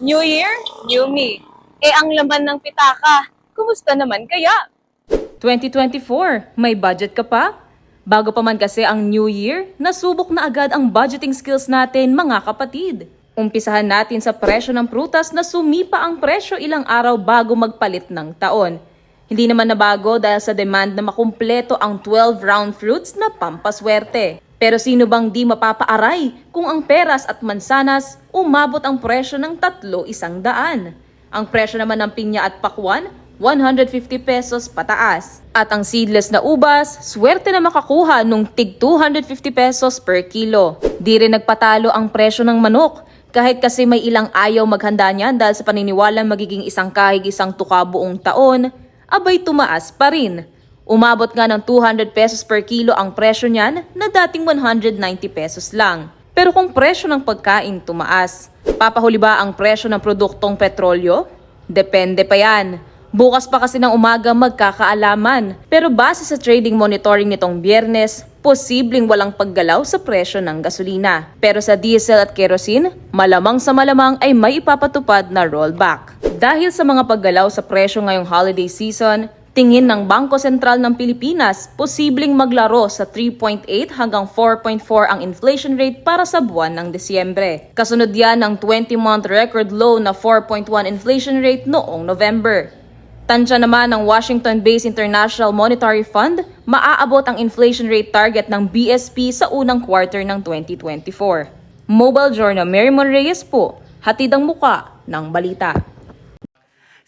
New Year, new me. Eh ang laman ng pitaka, kumusta naman kaya? 2024, may budget ka pa? Bago pa man kasi ang New Year, nasubok na agad ang budgeting skills natin mga kapatid. Umpisahan natin sa presyo ng prutas na sumipa ang presyo ilang araw bago magpalit ng taon. Hindi naman nabago dahil sa demand na makumpleto ang 12 round fruits na pampaswerte. Pero sino bang di mapapaaray kung ang peras at mansanas umabot ang presyo ng tatlo isang daan? Ang presyo naman ng pinya at pakwan, 150 pesos pataas. At ang seedless na ubas, swerte na makakuha nung tig 250 pesos per kilo. Di rin nagpatalo ang presyo ng manok. Kahit kasi may ilang ayaw maghanda niyan dahil sa paniniwala magiging isang kahig isang tuka buong taon, abay tumaas pa rin. Umabot nga ng 200 pesos per kilo ang presyo niyan na dating 190 pesos lang. Pero kung presyo ng pagkain tumaas, papahuli ba ang presyo ng produktong petrolyo? Depende pa yan. Bukas pa kasi ng umaga magkakaalaman. Pero base sa trading monitoring nitong biyernes, posibleng walang paggalaw sa presyo ng gasolina. Pero sa diesel at kerosene, malamang sa malamang ay may ipapatupad na rollback. Dahil sa mga paggalaw sa presyo ngayong holiday season, Tingin ng Bangko Sentral ng Pilipinas, posibleng maglaro sa 3.8 hanggang 4.4 ang inflation rate para sa buwan ng Desyembre. Kasunod yan ng 20-month record low na 4.1 inflation rate noong November. Tansya naman ng Washington-based International Monetary Fund, maaabot ang inflation rate target ng BSP sa unang quarter ng 2024. Mobile Journal Mary Mon Reyes po, hatid ang muka ng balita.